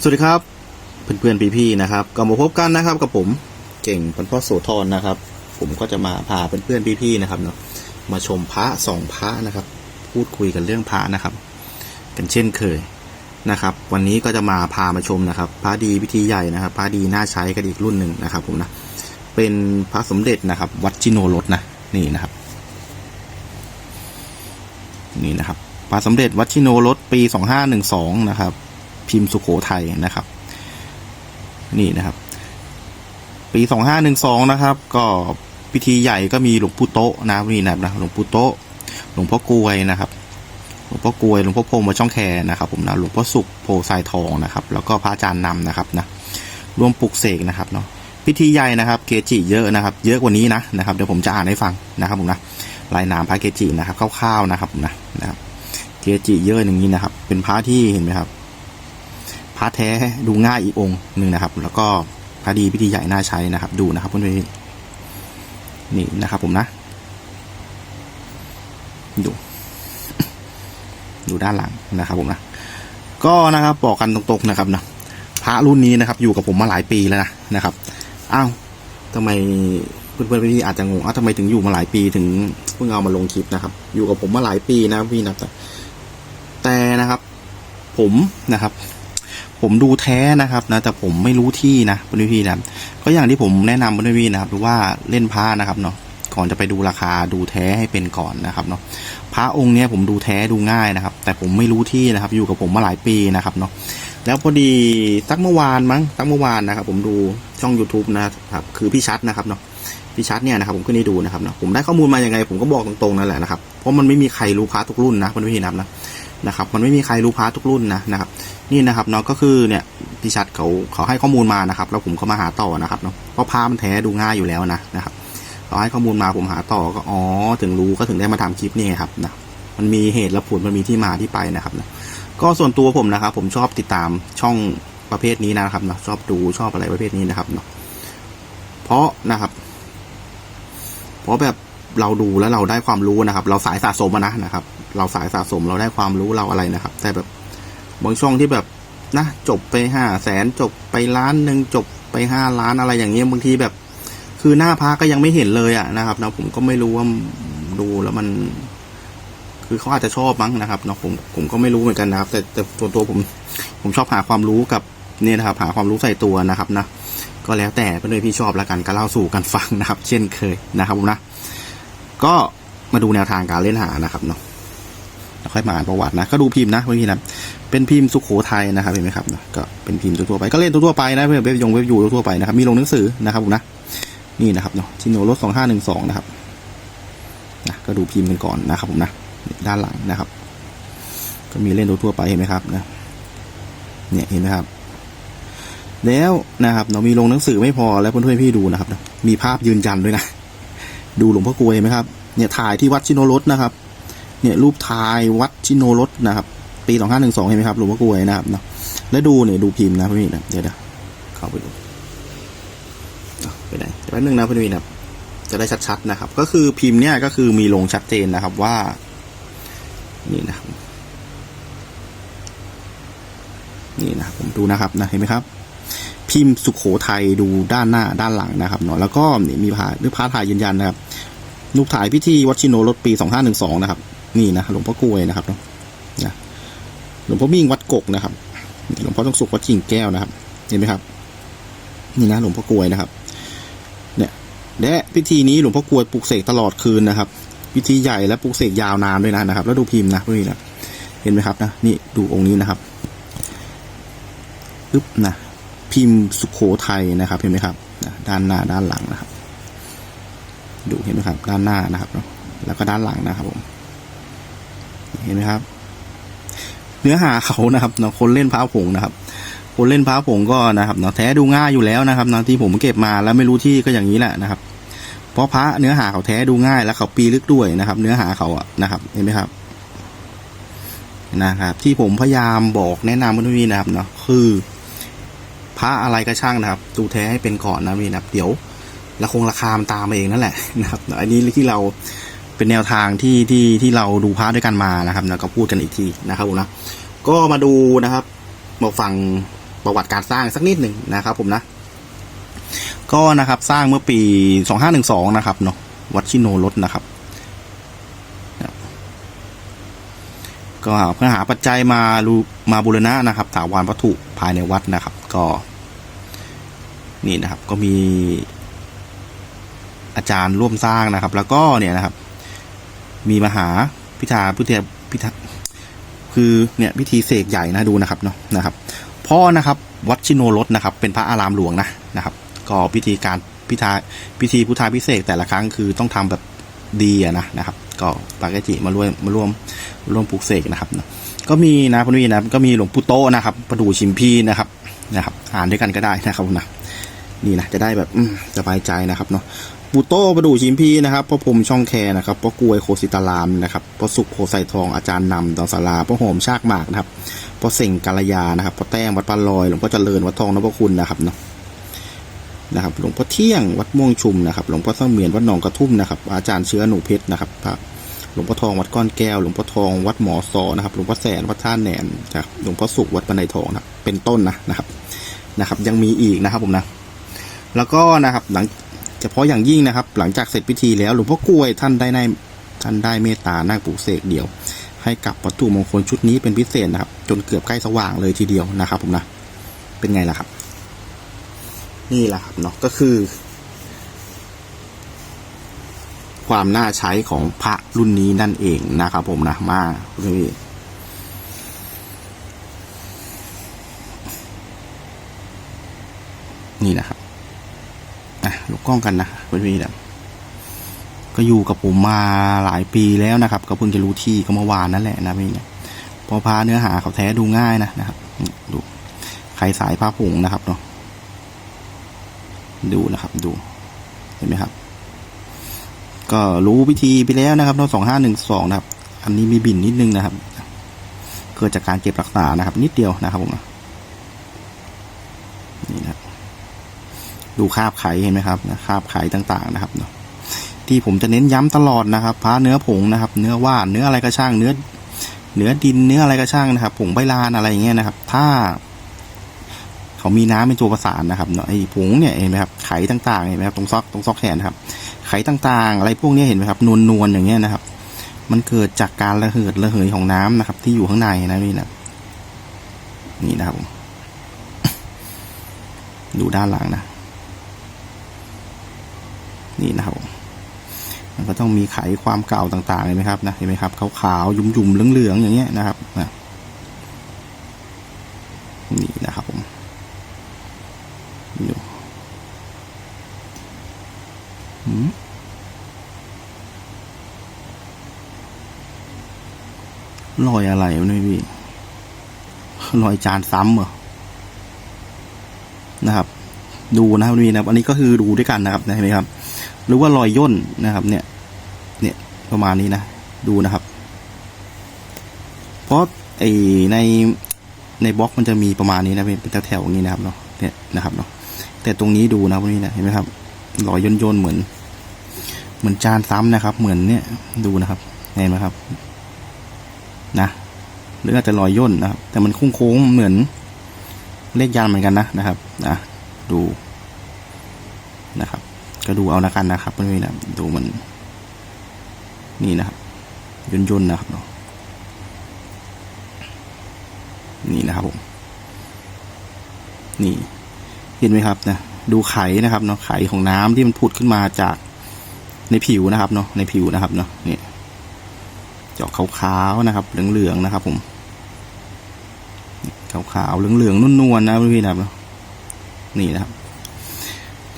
สวัสดีครับ เพื่อนๆพี่ๆนะครับก็มาพบกันนะครับกับผมเก่งพันพ่อโสธรนะครับ ผมก็จะมาพาเพื่อนๆพี่ๆนะครับเนาะมาชมพระสองพระนะครับ พูดคุยกันเรื่องพระนะครับ กันเช่นเคยนะครับ วันนี้ก็จะมาพามาชมนะครับ พระดีพิธีใหญ่นะครับ พระดีน่าใช้กันอีกรุ่นหนึ่งนะครับ ผมนะเป็นพระสมเด็จนะครับ วัดจิโนรสนะนี่นะครับ นี่นะครับพระสมเด็จวัดชิโนรสปีสองห้าหนึ่งสองนะครับ พิมพ์สุขโขทัยนะครับ นี่นะครับ ปีสองห้าหนึ่งสองนะครับ ก็พิธีใหญ่ก็มีหลวงปู่โตนะนี่นะครับนะหลวงปู่โตหลวงพ่อกลวยนะครับหลวงพ่อกลวยหลวงพ่อพรมวัดช่องแคนะครับผมนะหลวงพ่อสุขโพไซทองนะครับ แล้วก็พระอาจารย์นำนะครับนะรวมปลุกเสกนะครับเนาะพิธีใหญ่นะครับ เกจิเยอะนะครับ เยอะกว่านี้นะนะครับเดี๋ยวผมจะอ่านให้ฟังนะครับผมนะรายนามพระเกจินะครับคร่าวๆนะครับผมนะนะครับ เกจิเยอะอย่างนี้นะครับ เป็นพระที่เห็นไหมครับ พระแท้ดูง่ายอีกองค์หนึ่งนะครับ แล้วก็พระดีพิธีใหญ่น่าใช้นะครับ ดูนะครับเพื่อนๆนี่นะครับ ผมนะ ดู ดูด้านหลังนะครับผมนะ ก็นะครับบอกกันตรงๆนะครับนะพระรุ่นนี้นะครับ อยู่กับผมมาหลายปีแล้วนะนะครับอ้าวทำไมเพื่อนๆพี่อาจจะงงอ้าวทำไมถึงอยู่มาหลายปีถึงเพิ่งเอามาลงคลิปนะครับ อยู่กับผมมาหลายปีนะพี่นะแต่แต่นะครับ ผมนะครับ ผมดูแท้นะครับนะแต่ผมไม่รู้ที่นะเพื่อนพี่ๆนะก็อย่างที่ผมแนะนำเพื่อนพี่ๆนะครับว่าเล่นพระนะครับเนาะก่อนจะไปดูราคาดูแท้ให้เป็นก่อนนะครับเนาะพระองค์เนี้ยผมดูแท้ดูง่ายนะครับ แต่ผมไม่รู้ที่นะครับ อยู่กับผมมาหลายปีนะครับเนาะแล้วพอดีสักเมื่อวานมั้งสักเมื่อวานนะครับ ผมดูช่อง YouTube นะครับ คือพี่ชัดนะครับเนาะพี่ชัดเนี่ยนะครับผมขึ้นให้ดูนะครับเนาะผมได้ข้อมูลมาอย่างไง ผมก็บอกตรงๆนั่นแหละนะครับเพราะมันไม่มีใครรู้พระทุกรุ่นนะเพื่อนพี่ๆนะครับนะนะครับ มันไม่มีใครรู้พระทุกรุ่นนะนะครับ นี่นะครับเนาะก็คือเนี่ยพี่ชัดเขาเขาให้ข้อมูลมานะครับ แล้วผมก็มาหาต่อนะครับเนาะเพราะภาพมันแท้ดูง่ายอยู่แล้วนะนะครับเขาให้ข้อมูลมาผมหาต่อก็อ๋อถึงรู้ก็ถึงได้มาทำคลิปนี่ครับนะมันมีเหตุและผลมันมีที่มาที่ไปนะครับนะก็ส่วนตัวผมนะครับ ผมชอบติดตามช่องประเภทนี้นะครับเนาะชอบดูชอบอะไรประเภทนี้นะครับเนาะเพราะนะครับ เพราะแบบเราดูแล้วเราได้ความรู้นะครับ เราสายสะสมนะนะครับ เราสายสะสมเราได้ความรู้เราอะไรนะครับ แต่แบบ บางช่องที่แบบนะ จบไปห้าแสนจบไปล้านหนึ่งจบไปห้าล้านอะไรอย่างเงี้ยบางทีแบบ คือหน้าพระก็ยังไม่เห็นเลยอะนะครับนะผมก็ไม่รู้ว่าดูแล้วมัน คือเขาอาจจะชอบมั้งนะครับเนาะผมผมก็ไม่รู้เหมือนกันนะครับ แต่แต่ส่วนตัวผมผมชอบหาความรู้กับเนี่ยนะครับ หาความรู้ใส่ตัวนะครับนะก็แล้วแต่เพื่อนๆพี่ชอบแล้วกันก็เล่าสู่กันฟังนะครับ เช่นเคยนะครับผมนะก็มาดูแนวทางการเล่นหานะครับเนาะ ค่อยมาอ่านประวัตินะ ก็ดูพิมพ์นะเพื่อนพี่นะเป็นพิมพ์สุขโขทัยนะครับเห็นไหมครับก็เป็นพิมพ์ทั่วไปก็เล่นทั่วไปนะเพื่อนเว็บยงเว็บยูทั่วไปนะครับมีลงหนังสือนะครับผมนะนี่นะครับเนาะชินโนรถสองห้าหนึ่งสองนะครับนะก็ดูพิมพ์กันก่อนนะครับผมนะด้านหลังนะครับ ก็มีเล่นทั่วไปเห็นไหมครับนะเนี่ยเห็นไหมครับ แล้วนะครับเรามีลงหนังสือไม่พอแล้วเพื่อนๆพี่ดูนะครับ มีภาพยืนยันด้วยนะ ดูหลวงพ่อกลวยเห็นไหมครับเนี่ยถ่ายที่วัดชินโนรสนะครับ เนี่ยรูปถ่ายวัดชิโนรสนะครับปีสองห้าหนึ่งสองเห็นไหมครับหลวงพ่อกลวยนะครับเนาะแล้วดูเนี่ยดูพิมพ์นะพี่นะเดี๋ยวเดี๋ยวเข้าไปดูไปไหนแป๊บนึงนะพี่นะจะได้ชัดๆนะครับ ก็คือพิมพ์เนี่ยก็คือมีลงชัดเจนนะครับว่า นี่นะนี่นะผมดูนะครับนะเห็นไหมครับ พิมพ์สุขโขทัยดูด้านหน้าด้านหลังนะครับเนาะแล้วก็นี่มีพาหรือพาถ่ายยืนยันนะครับรูปถ่ายพิธีวัดชิโนรถปีสองห้าหนึ่งสองนะครับ นี่นะหลวงพ่อกลวยนะครับเนาะนะหลวงพ่อมิ่งวัดกกนะครับหลวงพ่อต้องสุขวัดกิ่งแก้วนะครับ เห็นไหมครับ นี่นะหลวงพ่อกลวยนะครับ เนี่ยและพิธีนี้หลวงพ่อกลวยปลุกเสกตลอดคืนนะครับพิธีใหญ่และปลุกเสกยาวนานด้วยนะนะครับ แล้วดูพิมพ์นะพวกนี้นะเห็นไหมครับนะนี่ดูองค์นี้นะครับปึ๊บนะพิมพ์สุขโขทัยนะครับ เห็นไหมครับด้านหน้าด้านหลังนะครับ ดูเห็นไหมครับ ด้านหน้านะครับ แล้วก็ด้านหลังนะครับผม เห็นไหมครับ เนื้อหาเขานะครับเนาะคนเล่นพระผงนะครับ คนเล่นพระผงก็นะครับเนาะแท้ดูง่ายอยู่แล้วนะครับเนาะที่ผมเก็บมาแล้วไม่รู้ที่ก็อย่างนี้แหละนะครับ เพราะพระเนื้อหาเขาแท้ดูง่ายแล้วเขาปีลึกด้วยนะครับ เนื้อหาเขาอะนะครับ เห็นไหมครับนะครับ ที่ผมพยายามบอกแนะนำเพื่อนๆนะครับเนาะคือพระอะไรก็ช่างนะครับ ดูแท้ให้เป็นก่อนนะพี่นะครับ เดี๋ยวละคงราคามันตามมาเองนั่นแหละนะครับอันนี้ที่เรา เป็นแนวทางที่ที่ที่เราดูพระด้วยกันมานะครับนะก็พูดกันอีกทีนะครับผมนะก็มาดูนะครับมาฟังประวัติการสร้างสักนิดหนึ่งนะครับ ผมนะ ก็นะครับสร้างเมื่อปี2512นะครับเนาะวัดชิโนรสนะครับ ก็เพื่อหาปัจจัยมารูมาบูรณะนะครับถาวรวัตถุภายในวัดนะครับ ก็ นี่นะครับก็มีอาจารย์ร่วมสร้างนะครับ แล้วก็เนี่ยนะครับ มีมหาพิธาพิธพิธาคือเนี่ยพิธีเสกใหญ่นะดูนะครับเนาะนะครับพ่อนะครับวัดชิโนรสนะครับ เป็นพระอารามหลวงนะนะครับ ก็พิธีการพิธาพิธีพุทธาพิเศษแต่ละครั้งคือต้องทำแบบดีอะนะนะครับ ก็ปากจิมาร่วมมาร่วมร่วมปลูกเสกนะครับเนาะก็มีนะพนุีนะก็มีหลวงปู่โตนะครับประดูชิมพีนะครับนะครับ อ่านด้วยกันก็ได้นะครับนะนี่นะจะได้แบบสบายใจนะครับเนาะ ปูโต้ประดูชิมพีนะครับพ่อพรมช่องแคนะครับพ่อกลวยโคสิตารามนะครับพ่อสุขโคไซทองอาจารย์นำดอนสาราพ่อหอมชากหมากนะครับพ่อเส่งกาลยานะครับพ่อแต้มวัดปานลอยหลวงพ่อเจริญวัดทองนพคุณนะครับเนาะนะครับหลวงพ่อเที่ยงวัดม่วงชุมนะครับหลวงพ่อเสมียนวัดหนองกระทุ่มนะครับอาจารย์เชื้อหนูเพชรนะครับพระหลวงพ่อทองวัดก้อนแก้วหลวงพ่อทองวัดหมอซอนะครับหลวงพ่อแสนวัดท่าแหนนะครับหลวงพ่อสุขวัดปันไดทองนะเป็นต้นนะนะครับนะครับ ยังมีอีกนะครับผมนะแล้วก็นะครับหลัง เฉพาะอย่างยิ่งนะครับ หลังจากเสร็จพิธีแล้วหลวงพ่อกล้วยท่านได้ในท่านได้เมตตานาคปลูกเสกเดียว ให้กับวัตถุมงคลชุดนี้เป็นพิเศษนะครับ จนเกือบใกล้สว่างเลยทีเดียวนะครับ ผมนะเป็นไงล่ะครับ นี่แหละครับเนาะก็คือ ความน่าใช้ของพระรุ่นนี้นั่นเองนะครับ ผมนะมาคุณพี่นี่นะครับ อะลูกกล้องกันนะเพื่อนๆนะก็อยู่กับผมมาหลายปีแล้วนะครับ ก็เพิ่งจะรู้ที่ก็เมื่อวานนั่นแหละนะพี่เนี่ยพอพาเนื้อหาเขาแท้ดูง่ายนะนะครับดูใครสายผ้าผงนะครับเนาะดูนะครับดูเห็นไหมครับ ก็รู้วิธีไปแล้วนะครับเนาะสองห้าหนึ่งสองนะครับ อันนี้มีบินนิดนึงนะครับ เกิดจากการเก็บรักษานะครับ นิดเดียวนะครับผมนะนี่นะครับ ดูคาบไข่เห็นไหมครับนะคาบไข่ต่างๆนะครับเนาะที่ผมจะเน้นย้ำตลอดนะครับพาเนื้อผงนะครับ เนื้อว่านเนื้ออะไรก็ช่างเนื้อเนื้อดินเนื้ออะไรก็ช่างนะครับ ผงใบลานอะไรอย่างเงี้ยนะครับ ถ้า เขามีน้ำเป็นตัวประสานนะครับเนาะไอ้ผงเนี่ยเห็นไหมครับไข่ต่างๆเห็นไหมครับตรงซอกตรงซอกแขนครับไข่ต่างๆ อะไรพวกนี้เห็นไหมครับนวลนวลๆอย่างเงี้ยนะครับ มันเกิดจากการระเหิดระเหยของน้ำนะครับ ที่อยู่ข้างในนะนี่นะนี่นะครับผมดูด้านหลังนะ นี่นะครับมันก็ต้องมีไขความเก่าต่างๆเห็นไหมครับนะเห็นไหมครับขาวๆยุ่มๆเหลืองๆอย่างเงี้ยนะครับนะนี่นะครับผมดูหืมรอยอะไรวะเนี่ยพี่รอยจานซ้ำเหรอนะครับ ดูนะครับนี่นะครับ อันนี้ก็คือดูด้วยกันนะครับเห็นไหมครับ หรือว่ารอยย่นนะครับ เนี่ย เนี่ยประมาณนี้นะ ดูนะครับ เพราะไอในในบล็อกมันจะมีประมาณนี้นะเป็นแถวๆอย่างนี้นะครับเนาะเนี่ยนะครับเนาะแต่ตรงนี้ดูนะพวกนี้นะเห็นไหมครับรอยย่นย่นๆเหมือน เหมือนจานซ้ำนะครับ เหมือนเนี่ยดูนะครับเห็นไหมครับ นะหรืออาจจะรอยย่นนะครับ แต่มันโค้งๆเหมือนเลขยันเหมือนกันนะนะครับนะดู ก็ดูเอาละกันนะครับเพื่อนๆนะดูมัน นี่นะครับย่นย่นๆนะครับเนาะนี่นะครับผม นี่ เห็นไหมครับนะดูไขนะครับเนาะไขของน้ำที่มันผุดขึ้นมาจากในผิวนะครับเนาะในผิวนะครับเนาะนี่จะอกขาวๆนะครับ เหลืองๆนะครับ ผมขาวๆเหลืองๆนุ่นๆนะพี่ๆนะครับเนาะนี่นะครับ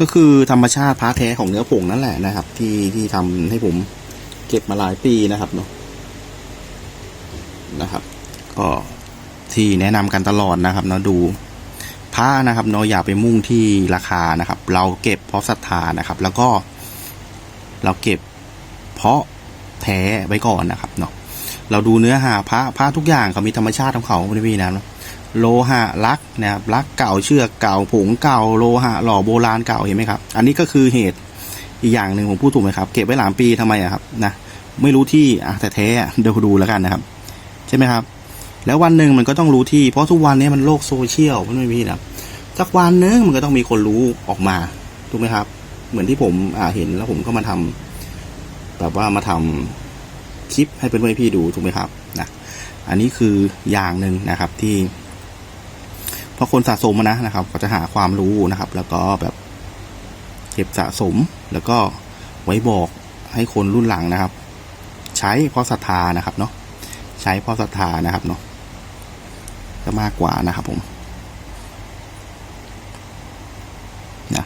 ก็คือธรรมชาติพาแท้ของเนื้อผงนั่นแหละนะครับ ที่ที่ทำให้ผมเก็บมาหลายปีนะครับเนาะนะครับ ก็ที่แนะนำกันตลอดนะครับเนาะดูผ้านะครับเนาะอย่าไปมุ่งที่ราคานะครับ เราเก็บเพราะศรัทธานะครับ แล้วก็ เราเก็บเพราะแท้ไว้ก่อนนะครับเนาะเราดูเนื้อหาพระพระทุกอย่างเขามีธรรมชาติของเขาพี่พี่นะเนาะ โลหะลักนะครับลักเก่าเชือกเก่าผงเก่าโลหะหล่อโบราณเก่าเห็นไหมครับ อันนี้ก็คือเหตุอีกอย่างหนึ่งผมพูดถูกไหมครับ เก็บไว้หลายปีทำไมอะครับนะไม่รู้ที่อะแต่แท้เดี๋ยวดูแล้วกันนะครับ ใช่ไหมครับ แล้ววันหนึ่งมันก็ต้องรู้ที่ เพราะทุกวันนี้มันโลกโซเชียลมันไม่มีนะครับสักวันนึงมันก็ต้องมีคนรู้ออกมาถูกไหมครับ เหมือนที่ผมอ่าเห็นแล้วผมก็มาทำแบบว่ามาทำคลิปให้เพื่อนๆพี่ดูถูกไหมครับนะอันนี้คืออย่างหนึ่งนะครับที่ พราะคนสะสมนะนะครับ ก็จะหาความรู้นะครับ แล้วก็แบบเก็บสะสม แล้วก็ไว้บอกให้คนรุ่นหลังนะครับ ใช้เพราะศรัทธานะครับเนาะใช้เพราะศรัทธานะครับเนาะก็มากกว่านะครับผมนะ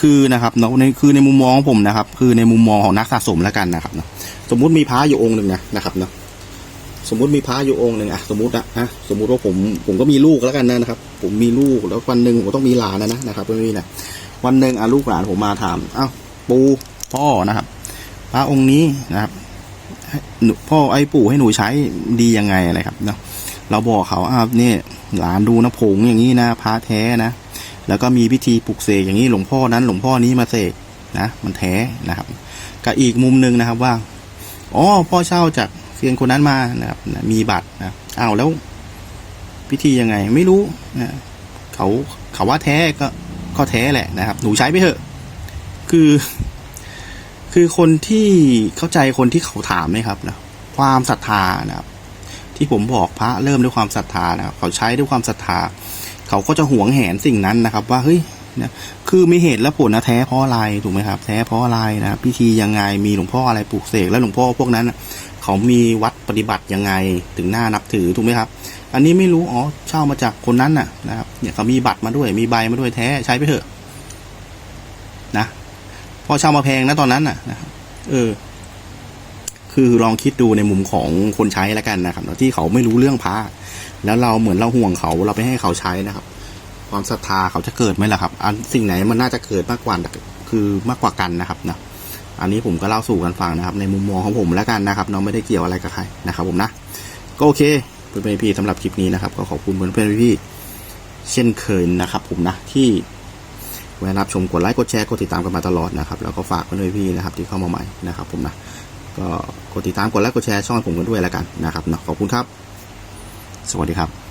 คือนะครับเนาะในคือในมุมมองของผมนะครับ คือในมุมมองของนักสะสมแล้วกันนะครับเนาะสมมุติมีพระอยู่องค์หนึ่งนะนะครับเนาะ สมมุติมีพระอยู่องค์หนึ่งอะสมมติอะนะสมมุติว่าผมผมก็มีลูกแล้วกันนะครับ ผมมีลูกแล้ววันหนึ่งผมต้องมีหลานนะนะนะครับเพื่อนๆนะวันหนึ่งอะลูกหลานผมมาถามอ้าวปูพ่อนะครับพระองค์นี้นะครับหนูพ่อไอ้ปู่ให้หนูใช้ดียังไงอะไรครับเนาะเราบอกเขาอ้าวเนี่ยหลานดูนะผงอย่างนี้นะพระแท้นะแล้วก็มีพิธีปลุกเสกอย่างนี้หลวงพ่อนั้น หลวงพ่อนี้มาเสกนะ มันแท้นะครับกับอีกมุมหนึ่งนะครับว่าอ๋อพ่อเช่าจาก เซียนคนนั้นมานะครับมีบัตรนะอ้าวแล้วพิธียังไงไม่รู้นะเขาเขาว่าแท้ก็ก็แท้แหละนะครับ หนูใช้ไปเถอะ คือ คือคนที่เข้าใจคนที่เขาถามไหมครับนะความศรัทธานะครับ ที่ผมบอกพระเริ่มด้วยความศรัทธานะครับเขาใช้ด้วยความศรัทธา เขาก็จะหวงแหนสิ่งนั้นนะครับ ว่าเฮ้ยนะคือมีเหตุและผลนะแท้เพราะอะไรถูกไหมครับ แท้เพราะอะไรนะพิธียังไงมีหลวงพ่ออะไรปลูกเสกแล้วหลวงพ่อพวกนั้นนะ เขามีวัดปฏิบัติยังไงถึงหน้านับถือถูกไหมครับ อันนี้ไม่รู้อ๋อเช่ามาจากคนนั้นน่ะนะครับเนี่ยเขามีบัตรมาด้วยมีใบมาด้วยแท้ใช้ไปเถอะนะพอเช่ามาแพงนะตอนนั้นน่ะนะครับเออ คือลองคิดดูในมุมของคนใช้แล้วกันนะครับที่เขาไม่รู้เรื่องพระแล้วเราเหมือนเราห่วงเขาเราไปให้เขาใช้นะครับ ความศรัทธาเขาจะเกิดไหมล่ะครับ อันสิ่งไหนมันน่าจะเกิดมากกว่าคือมากกว่ากันนะครับนะ อันนี้ผมก็เล่าสู่กันฟังนะครับ ในมุมมองของผมแล้วกันนะครับเราไม่ได้เกี่ยวอะไรกับใครนะครับ ผมนะก็โอเคเพื่อนๆพี่สำหรับคลิปนี้นะครับ ก็ขอบคุณเพื่อนๆพี่เช่นเคยนะครับ ผมนะที่แวะรับชมกดไลค์กดแชร์กดติดตามกันมาตลอดนะครับแล้วก็ฝากเพื่อนๆพี่นะครับ ที่เข้ามาใหม่นะครับ ผมนะก็กดติดตามกดไลค์กดแชร์ช่องผมกันด้วยแล้วกันนะครับเนาะขอบคุณครับ สวัสดีครับ